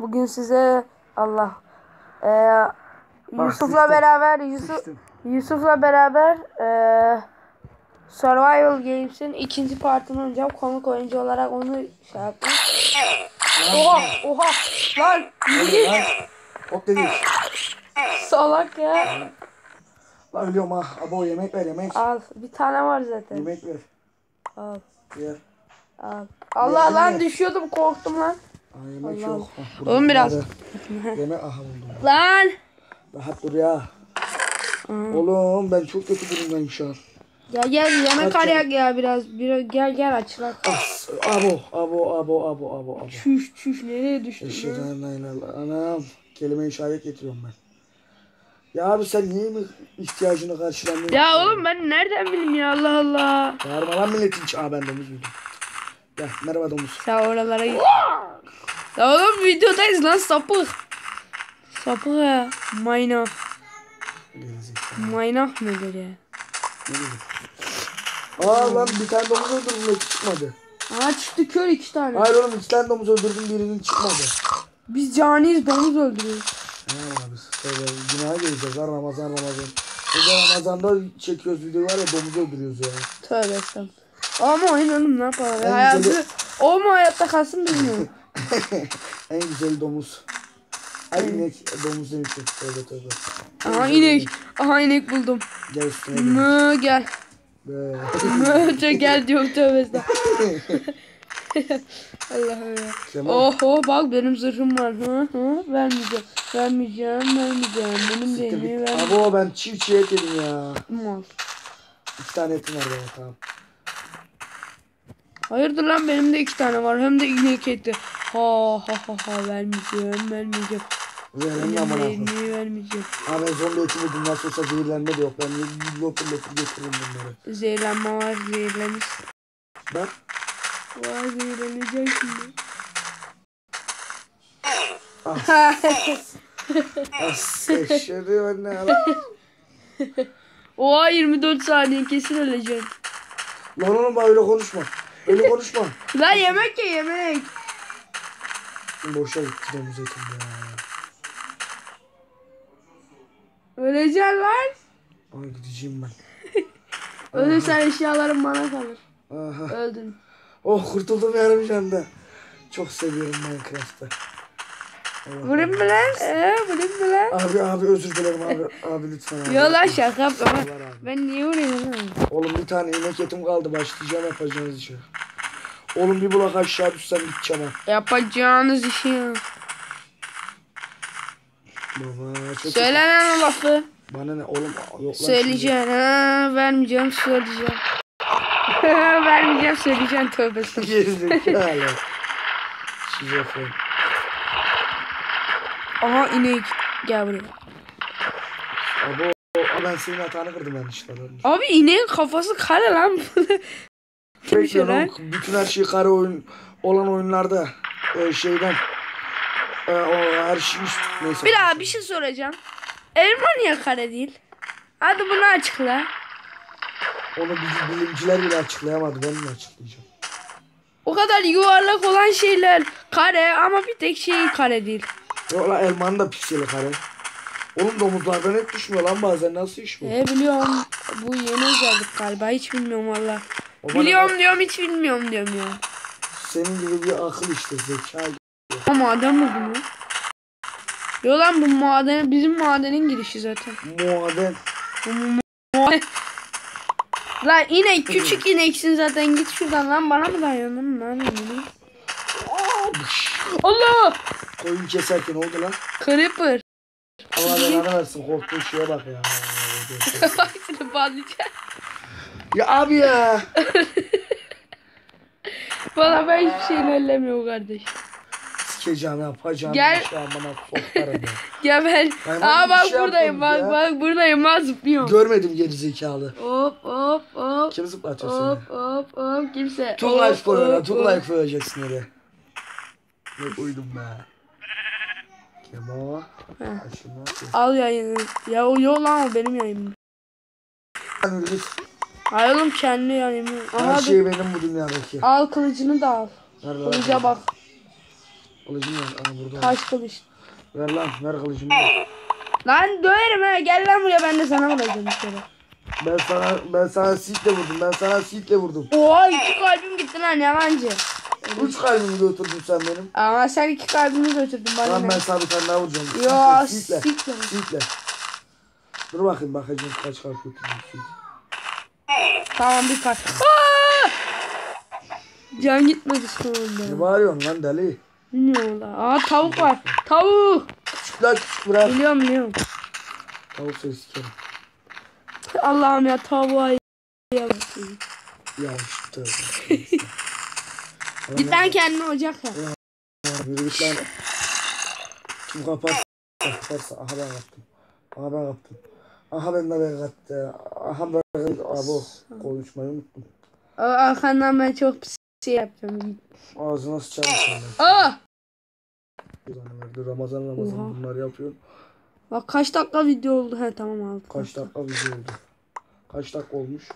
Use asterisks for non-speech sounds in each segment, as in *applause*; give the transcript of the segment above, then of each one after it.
Bugün size Allah eee, Yusuf'la beraber Yusuf. Yusuf'la beraber eee, Survival Games'in ikinci partını oynayacağım. Konuk oyuncu olarak onu şey yaptım. Oha oha lan yürü Hop dedik. salak ya. Lan ölüyorum ha. Abo yemek ver yemek. Al bir tane var zaten. Yemek ver. Al Ver. al. Allah lan düşüyordum korktum lan. Aa, yemek Allah. yok. Burada Oğlum biraz. Yemek aha buldum. Lan. Rahat dur ya. Oğlum ben çok kötü durumdayım şu an. Gel gel yemek arayak ya biraz. Bir, gel gel açılak. As, abo, abo, abo, abo, abo, abo. Çüş çüş nereye düştün? en Anam. Kelime işaret getiriyorum ben. Ya abi sen niye mi ihtiyacını karşılamıyorsun? Ya oğlum ben nereden bileyim ya Allah Allah. Bağırma lan milletin. Aa ben domuz. Gel merhaba domuz. Sen oralara git. Ya oğlum videodayız lan sapık. Sapık ya. Mayna. Mayna nedir ya? Ne. Aa lan bir tane domuz öldürdüm hiç çıkmadı. Aa çıktı kör iki tane. Hayır oğlum iki tane domuz öldürdüm birinin çıkmadı. Biz caniyiz domuz öldürüyoruz. Ne abi böyle günaha gireceğiz ha Ramazan Ramazan. Biz de Ramazan'da çekiyoruz video var ya domuz öldürüyoruz ya. Tövbe estağfurullah. Ama oğlum ne yapalım? En Hayatı, güzeli- o mu hayatta kalsın bilmiyorum. *laughs* en güzel domuz. Ay inek domuz demiştim. Tövbe tövbe. Aha inek. Aha inek buldum. Gel üstüne gel. Mı gel. Mı gel diyor tövbe. *laughs* Allah'ım ya. Kemal. Oho bak benim zırhım var. Hı hı vermeyeceğim. Vermeyeceğim, vermeyeceğim. Benim Siktir vermeyeceğim. Abo ben çiğ çiğ et yedim ya. Mal. İki tane etim var benim tamam. Hayırdır lan benim de iki tane var. Hem de inek eti. Ha ha ha ha vermeyeceğim, vermeyeceğim. Verin amına koyayım. değneği vermeyeceğim. Abi ben zombi eti buldum nasıl olsa zehirlenme de yok. Ben lokur lokur getiririm bunları. Zehirlenme var, zehirlenir. Bak. Vay zehirlenecek şimdi. As eşhedü anne ala. Oha 24 saniye kesin öleceksin. Lan oğlum öyle konuşma. Öyle konuşma. *laughs* Lan yemek ye yemek. Boşa gitti domuz etim ya. Öleceksin lan. Ay gideceğim ben. *laughs* Ölürsen eşyalarım bana kalır. Aha. Öldün. Oh kurtuldum yarım canda. Çok seviyorum Minecraft'ı. Vurayım mı lan? Ee, vurayım mı lan? Abi abi özür dilerim abi. Abi lütfen abi. Yo lan şaka yapma. Ben niye vurayım lan? Oğlum bir tane inek etim kaldı başlayacağım yapacağınız işi. Oğlum bir bulak aşağı düşsem gideceğim ha. Yapacağınız işi ya. Baba çok Söyle lan o lafı. Bana ne oğlum yok lan Söyleyeceğim. Ha, vermeyeceğim söyleyeceğim. *laughs* vermeyeceğim söyleyeceğim tövbe. Gerizekalı. Şizofren. Aha inek. Gel buraya. Abo ben senin hatanı kırdım yanlışlıkla. Abi ineğin kafası kare lan. *laughs* Bekle şey lan. Bütün her şey kare oyun olan oyunlarda e, şeyden e, o her şey üst. Neyse. bir daha bir şey soracağım. Elma niye kare değil? Hadi bunu açıkla. Onu bil- bilimciler bile açıklayamadı. Ben mi açıklayacağım? O kadar yuvarlak olan şeyler kare ama bir tek şey kare değil. Lan elmanın da pikseli kare. Oğlum domuzlardan hep düşmüyor lan bazen nasıl iş bu? E biliyorum. Bu yeni özellik galiba. Hiç bilmiyorum valla. Biliyorum diyorum hiç bilmiyorum diyorum ya. Senin gibi bir akıl işte zeka. Ama maden mi bu mu? Yo lan bu maden bizim madenin girişi zaten. Muaden. Bu mu- maden- Lan inek küçük ineksin zaten git şuradan lan bana mı dayanıyorsun lan? Yapıyorsun? Allah! Koyun keserken oldu lan. Creeper. Allah belanı versin korktuğun şeye bak ya. Seni bağlayacağım. ya abi ya. Bana ben hiçbir şeyini ellemiyorum kardeş. Sikeceğim yapacağım. Gel. Şu an bana sokarım ya. Gel ben. Aa bak şey buradayım bak ya. bak buradayım bak zıplıyorum. Görmedim geri zekalı. Hop hop hop. Kim zıplatıyor Hop seni? hop hop kimse. Hop, life koyuyor lan. hop, Too hop. life koyacaksın oraya. Ne uydum be. Ne yapıyor? Al yayını. Ya o yok lan o benim yayınım. Hayır oğlum kendi yayını. Her Aha dur. şey benim bu dünyadaki. Al kılıcını da al. Ver lan. Kılıca bak. Kılıcım var. Aa burada. Taş kılıç. Ver lan ver kılıcımı. ver. Lan döverim ha. Gel lan buraya ben de sana vuracağım bir kere. Ben sana ben sana sitle vurdum. Ben sana sitle vurdum. Oha iki kalbim gitti lan yalancı. Üç kalbimi götürdün sen benim. Ama sen iki kalbimi götürdün bana Lan ben sana bir tane daha vuracağım. Ya, sitle. sitle. Sitle. Dur bakayım bakacağım kaç kalp götürdün. Tamam bir kalp. Can gitmedi sonunda. Ne bağırıyorsun lan deli? Bilmiyorum la. Aa tavuk var. Tavuk. Küçük lan küçük bırak. Biliyorum biliyorum. Tavuk sesi sikerim. Allah'ım ya tavuğa ya. Ya tövbe. *laughs* Git lan kendine ocak yap. Yürü git lan. Kim kapar? Kaparsa. Aha ben kaptım. Aha ben kaptım. Aha ben de ben kattı. Aha ben Abo konuşmayı unuttum. Aa, Arkandan ben çok pis şey yapacağım. Ağzına sıçarım senden. Aa! Ramazan. Ramazan Oha. bunlar yapıyor. Bak kaç dakika video oldu? He tamam 6 Kaç dakika video oldu? Kaç dakika olmuş?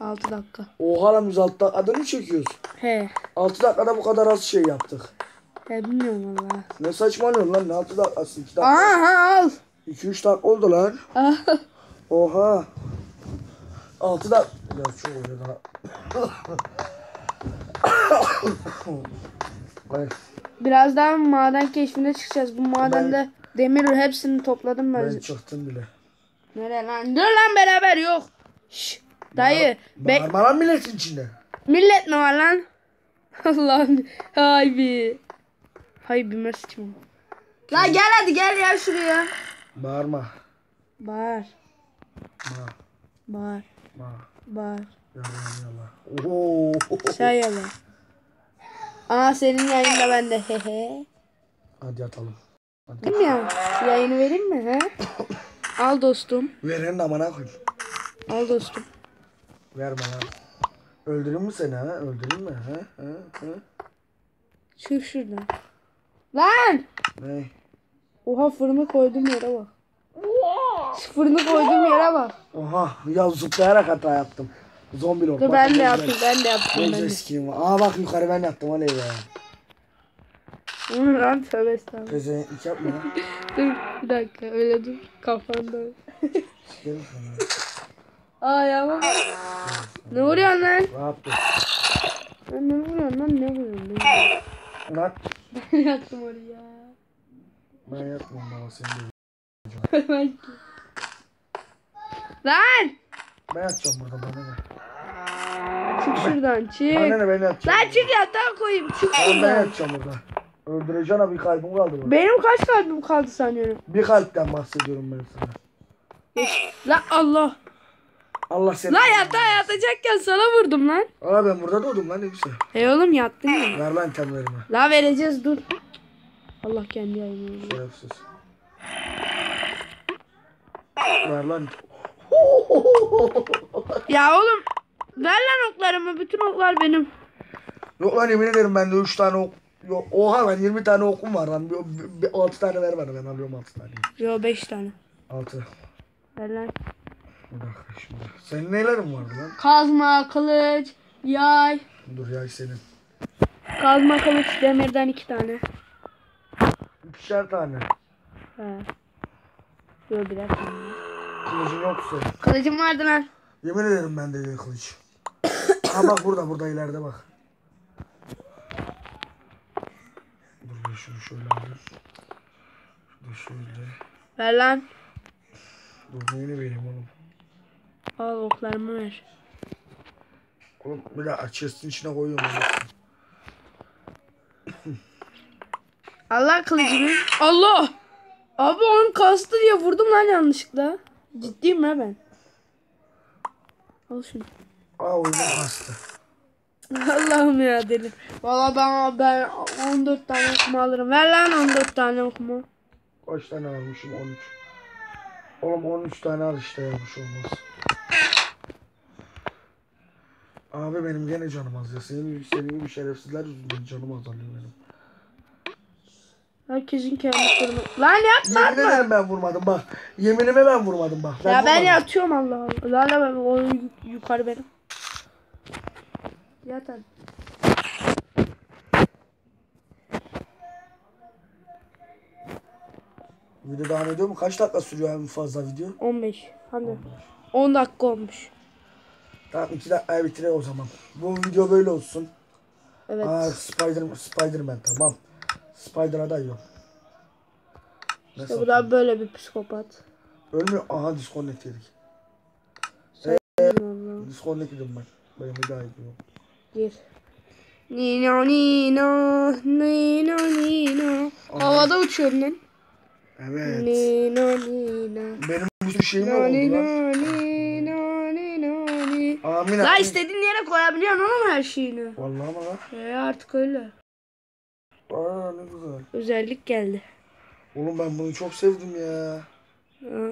6 dakika. Oha lan biz 6 dakikada mı çekiyoruz? He. 6 dakikada bu kadar az şey yaptık. He bilmiyorum valla. Ne saçmalıyorsun lan? Ne 6 dakikası? 2 dakika. Aha al. 2-3 dakika oldu lan. Oha. 6 dakika. Ya çok oluyor daha. Ay, Birazdan maden keşfine çıkacağız. Bu madende demir hepsini topladım ben. ben çıktım bile. Nereye lan? Dur lan beraber yok. Şş, dayı. Bek Bağırma lan milletin içinde. millet mi var lan? *laughs* Allah'ım. Hay bi. Hay bilmez kim. La gel hadi gel ya şuraya. Bağırma. Bağır. Ma. Bağır. Ma. Bağır. Yalan yalan. Oo. Sen yalan. Aa senin yayında bende. Hehe. Hadi yatalım. Hadi. Değil mi ya? Yayını vereyim mi? He? *coughs* Al dostum. Verin amına koy. Al dostum. Verme lan. Öldürür mü seni ha? Öldürür mü? Ha? Ha? Ha? Çık şuradan. Lan! Ne? Oha fırını koydum yere bak. Fırını koydum yere bak. Oha ya zıplayarak hata yaptım. Zombi lord. Dur ben de yaptım ben de yaptım ben de. sikiyim. Aa bak yukarı ben yaptım oley be. Hı, Lan tövbe estağfurullah. Pezevenk yapma lan. *laughs* Dur bir dakika öyle dur kafanda. Sikerim sana. Aa ya bak. Ne vuruyorsun lan? Rahat dur. Lan ne vuruyorsun lan ne vuruyorsun? Ne Lan. Ben yattım oraya. Ben yapmam baba seni de. Ben- Lan! Ben yatacağım burada bana ne? Çık şuradan çık. Bana ne ben yatacağım. Lan çık yatağa koyayım çık ben şuradan. yatacağım burada. Öldüreceğim abi kalbim kaldı burada. Benim kaç kalbim kaldı sanıyorum. Bir kalpten bahsediyorum ben sana. Lan Allah. Allah seni. Lan yatağa yatacakken sana vurdum lan. Aa ben burada doğdum lan güzel. Hey oğlum yattın ya. Ver lan temlerimi. La vereceğiz dur. Allah kendi veriyor. Şerefsiz. Ver lan. Ya oğlum ver lan oklarımı. Bütün oklar benim. Yok lan yemin ederim bende 3 tane ok. Yok, oha lan 20 tane okum var lan. 6 tane ver bana ben alıyorum 6 tane. Yo 5 tane. 6. Ver lan. Bir dakika şimdi. Senin nelerin vardı lan? Kazma, kılıç, yay. Dur ya senin. Kazma, kılıç, demirden 2 tane. İkişer tane. He. Yo birer tane. Kılıcın yok senin. Kılıcım vardı lan. Yemin ederim bende değil kılıç. ha bak burada burada ileride bak. Dur ben şunu şöyle alayım. Şunu şöyle. Ver lan. Dur neyini vereyim oğlum. Al oklarımı ver. Oğlum dakika chest'in içine koyuyorum. Allah kılıcımı. Allah. Abi onun kastı diye vurdum lan yanlışlıkla. Ciddiyim ha ben. Al şunu. Aa oyunum kastı. Allah'ım ya deli. Valla ben, ben 14 tane okuma alırım. Ver lan 14 tane okuma. Kaç tane almışım? 13. Oğlum 13 tane al işte ya bir şey olmaz. Abi benim gene canım az ya. Senin senin gibi şerefsizler yüzünden canım azalıyor benim. Herkesin kendi sorunu. Lan yapma Yemin atma. ederim ben vurmadım bak. Yeminime ben vurmadım bak. Ya ben vurmadım. yatıyorum Allah Allah. La la ben o yu- yukarı benim. Yat hadi. Video devam ediyor mu? Kaç dakika sürüyor en fazla video? 15. Hadi. 10 dakika olmuş. Tamam 2 dakikaya bitirelim o zaman. Bu video böyle olsun. Evet. Aa Spider Spiderman tamam. Spider'a da yok. Ne İşte bu da böyle bir psikopat. Ölmüyor. Aha disconnect yedik. Vallahi. Disconnect yedim ben. Benim bir daha gidiyorum. Gir. Nino Nino Nino Nino. Havada uçuyorum lan. Evet. Nino Nino. Benim bu şeyim Nino oldu lan. Nino Nino Amin La amin. istediğin yere koyabiliyorsun oğlum her şeyini. Vallahi ama lan. E artık öyle. Aa ne güzel. Özellik geldi. Oğlum ben bunu çok sevdim ya.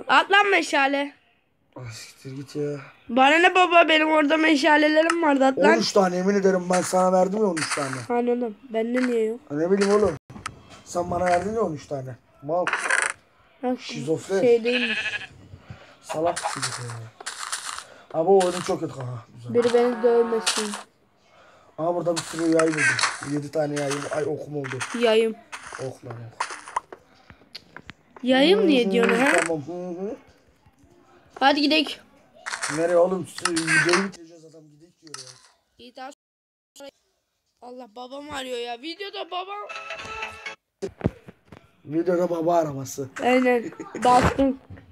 At lan meşale. Ah siktir git ya. Bana ne baba benim orada meşalelerim vardı at lan. 13 tane yemin ederim ben sana verdim ya 13 tane. Hani oğlum bende niye yok? Ha, Ne bileyim oğlum. Sen bana verdin ya 13 tane. Mal Şizofren. Şey değil mi? salak ya. Abi o oyun çok kötü. Güzel. Biri beni dövmesin. Aha burada bir sürü yay buldum. 7 tane yay. Ay okum oldu. Yayım. Ok lan ok. Yayım niye diyorsun ha? Tamam. Hı hı. Hadi gidelim. Nereye oğlum? Videoyu bitireceğiz adam gidelim diyor ya. İyi daha sonra... Allah babam arıyor ya. Videoda babam. Videoda baba araması. Aynen. Baskın. *laughs*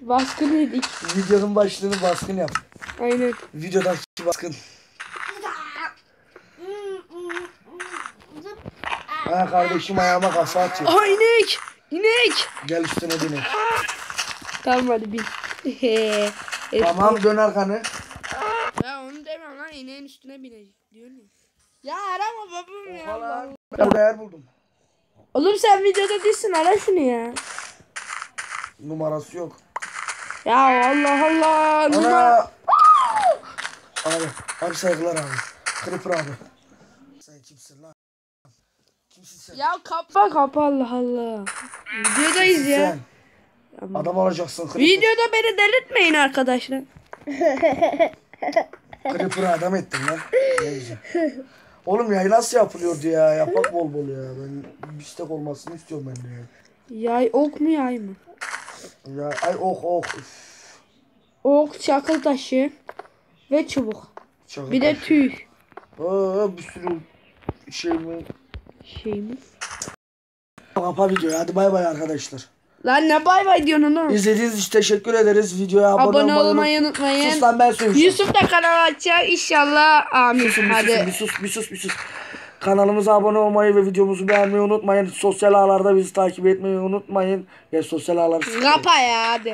Baskın yedik. Videonun başlığını baskın yap. Aynen. Videodaki baskın. Ha kardeşim ayağıma kasa atıyor. Aa inek. İnek. Gel üstüne binelim. Tamam hadi bin. Tamam dön arkanı. Ya onu demem lan ineğin üstüne binecek diyor ya. Ya arama babam ya. Ben burada yer buldum. Oğlum sen videoda değilsin ara şunu ya. Numarası yok. Ya Allah Allah. Ana. Abi, abi saygılar abi. Creeper abi. Sen kimsin lan? Kimsin sen? Ya kapa kapa Allah Allah. Videodayız ya. Sen. Adam olacaksın Creeper. Videoda beni delirtmeyin arkadaşlar. *laughs* Creeper'ı adam ettin lan. Oğlum yay nasıl yapılıyordu ya? Yapak bol bol ya. Ben bistek olmasını istiyorum ben de ya. Yay ok mu yay mı? Ya ay oh oh. Üf, Ok, çakıl taşı ve çubuk. çakal Bir de taşı. tüy. Aa, bir sürü şey mi? Şey mi? Kapa videoyu. Hadi bay bay arkadaşlar. Lan ne bay bay diyorsun oğlum? İzlediğiniz için teşekkür ederiz. Videoya abone, Abone olmayı olmayı unut- unutmayın. Sus lan ben söyleyeceğim. Yusuf da kanal açacak inşallah. Amin. Susun, bir susun, Hadi. bir sus, bir sus, bir sus. Kanalımıza abone olmayı ve videomuzu beğenmeyi unutmayın. Sosyal ağlarda bizi takip etmeyi unutmayın. Ya sosyal ağlar Kapa ya.